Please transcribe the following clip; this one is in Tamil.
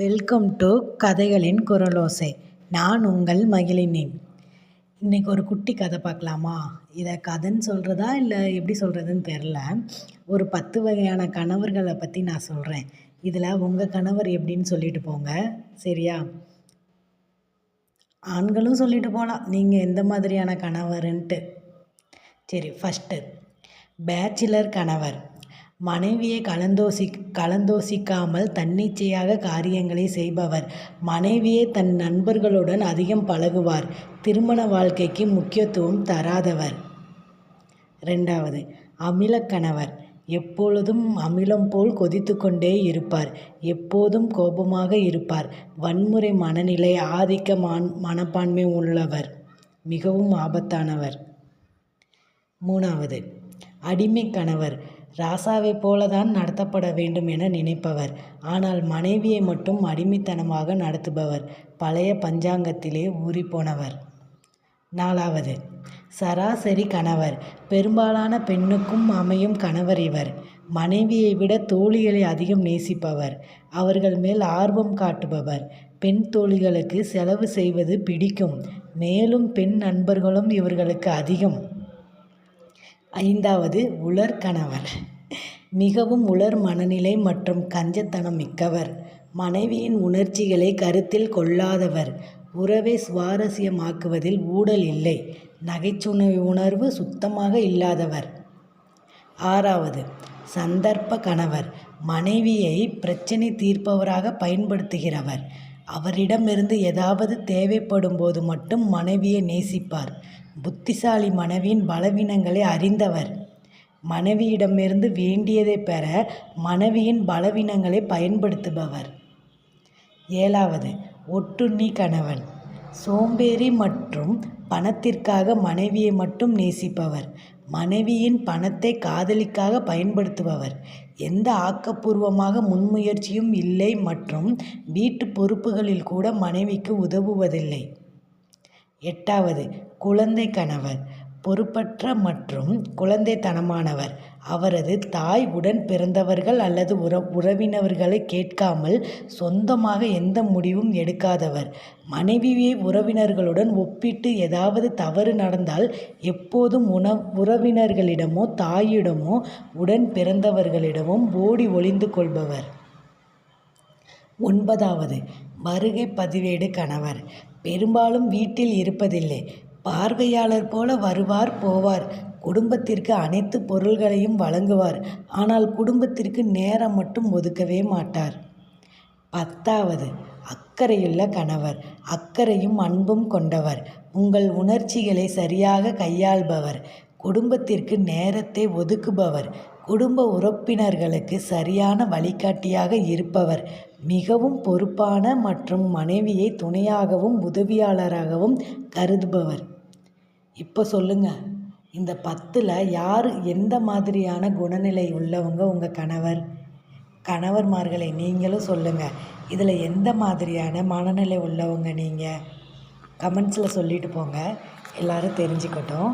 வெல்கம் டு கதைகளின் குரலோசை. நான் உங்கள் மகிழினி இன்றைக்கி ஒரு குட்டி கதை பார்க்கலாமா? இதை கதைன்னு சொல்கிறதா இல்லை எப்படி சொல்கிறதுன்னு தெரில ஒரு பத்து வகையான கணவர்களை பற்றி நான் சொல்கிறேன் இதில் உங்கள் கணவர் எப்படின்னு சொல்லிட்டு போங்க. சரியா? ஆண்களும் சொல்லிட்டு போகலாம் நீங்கள் எந்த மாதிரியான கணவருன்ட்டு. சரி ஃபஸ்ட்டு பேச்சுலர் கணவர். மனைவியை கலந்தோசி கலந்தோசிக்காமல் தன்னிச்சையாக காரியங்களை செய்பவர். மனைவியை தன் நண்பர்களுடன் அதிகம் பழகுவார். திருமண வாழ்க்கைக்கு முக்கியத்துவம் தராதவர். ரெண்டாவது அமிலக்கணவர் எப்பொழுதும் அமிலம் போல் கொதித்து கொண்டே இருப்பார். எப்போதும் கோபமாக இருப்பார். வன்முறை மனநிலை ஆதிக்க மான் மனப்பான்மை உள்ளவர். மிகவும் ஆபத்தானவர். மூணாவது அடிமை கணவர். ராசாவைப் போலதான் நடத்தப்பட வேண்டும் என நினைப்பவர். ஆனால் மனைவியை மட்டும் அடிமைத்தனமாக நடத்துபவர். பழைய பஞ்சாங்கத்திலே ஊறிப்போனவர். நாலாவது சராசரி கணவர். பெரும்பாலான பெண்ணுக்கும் அமையும் கணவர் இவர். மனைவியை விட தோழிகளை அதிகம் நேசிப்பவர். அவர்கள் மேல் ஆர்வம் காட்டுபவர். பெண் தோழிகளுக்கு செலவு செய்வது பிடிக்கும். மேலும் பெண் நண்பர்களும் இவர்களுக்கு அதிகம். ஐந்தாவது உலர் கணவர். மிகவும் உலர் மனநிலை மற்றும் கஞ்சத்தனம் மிக்கவர். மனைவியின் உணர்ச்சிகளை கருத்தில் கொள்ளாதவர். உறவை சுவாரஸ்யமாக்குவதில் ஊடல் இல்லை. நகைச்சுவை உணர்வு சுத்தமாக இல்லாதவர். ஆறாவது சந்தர்ப்ப கணவர். மனைவியை பிரச்சனை தீர்ப்பவராக பயன்படுத்துகிறவர். அவரிடமிருந்து ஏதாவது தேவைப்படும் போது மட்டும் மனைவியை நேசிப்பார். புத்திசாலி மனைவியின் பலவீனங்களை அறிந்தவர். மனைவியிடமிருந்து வேண்டியதை பெற மனைவியின் பலவீனங்களை பயன்படுத்துபவர். ஏழாவது ஒட்டுண்ணி கணவன். சோம்பேறி மற்றும் பணத்திற்காக மனைவியை மட்டும் நேசிப்பவர். மனைவியின் பணத்தை காதலிக்காக பயன்படுத்துபவர். எந்த ஆக்கப்பூர்வமாக முன்முயற்சியும் இல்லை மற்றும் வீட்டு பொறுப்புகளில் கூட மனைவிக்கு உதவுவதில்லை. எட்டாவது குழந்தை கணவர். பொறுப்பற்ற மற்றும் குழந்தைத்தனமானவர். அவரது தாய் உடன் பிறந்தவர்கள் அல்லது உற உறவினர்களை கேட்காமல் சொந்தமாக எந்த முடிவும் எடுக்காதவர். மனைவியை உறவினர்களுடன் ஒப்பிட்டு ஏதாவது தவறு நடந்தால் எப்போதும் உணவு உறவினர்களிடமோ தாயிடமோ உடன் பிறந்தவர்களிடமும் ஓடி ஒளிந்து கொள்பவர். ஒன்பதாவது வருகை பதிவேடு கணவர். பெரும்பாலும் வீட்டில் இருப்பதில்லை. பார்வையாளர் போல வருவார் போவார். குடும்பத்திற்கு அனைத்து பொருள்களையும் வழங்குவார். ஆனால் குடும்பத்திற்கு நேரம் மட்டும் ஒதுக்கவே மாட்டார். பத்தாவது அக்கறையுள்ள கணவர். அக்கறையும் அன்பும் கொண்டவர். உங்கள் உணர்ச்சிகளை சரியாக கையாள்பவர். குடும்பத்திற்கு நேரத்தை ஒதுக்குபவர். குடும்ப உறுப்பினர்களுக்கு சரியான வழிகாட்டியாக இருப்பவர். மிகவும் பொறுப்பான மற்றும் மனைவியை துணையாகவும் உதவியாளராகவும் கருதுபவர். இப்போ சொல்லுங்கள் இந்த பத்தில் யார் எந்த மாதிரியான குணநிலை உள்ளவங்க உங்கள் கணவர்? கணவர்மார்களை நீங்களும் சொல்லுங்கள் இதில் எந்த மாதிரியான மனநிலை உள்ளவங்க நீங்கள் கமெண்ட்ஸில் சொல்லிட்டு போங்க. எல்லோரும் தெரிஞ்சுக்கட்டும்.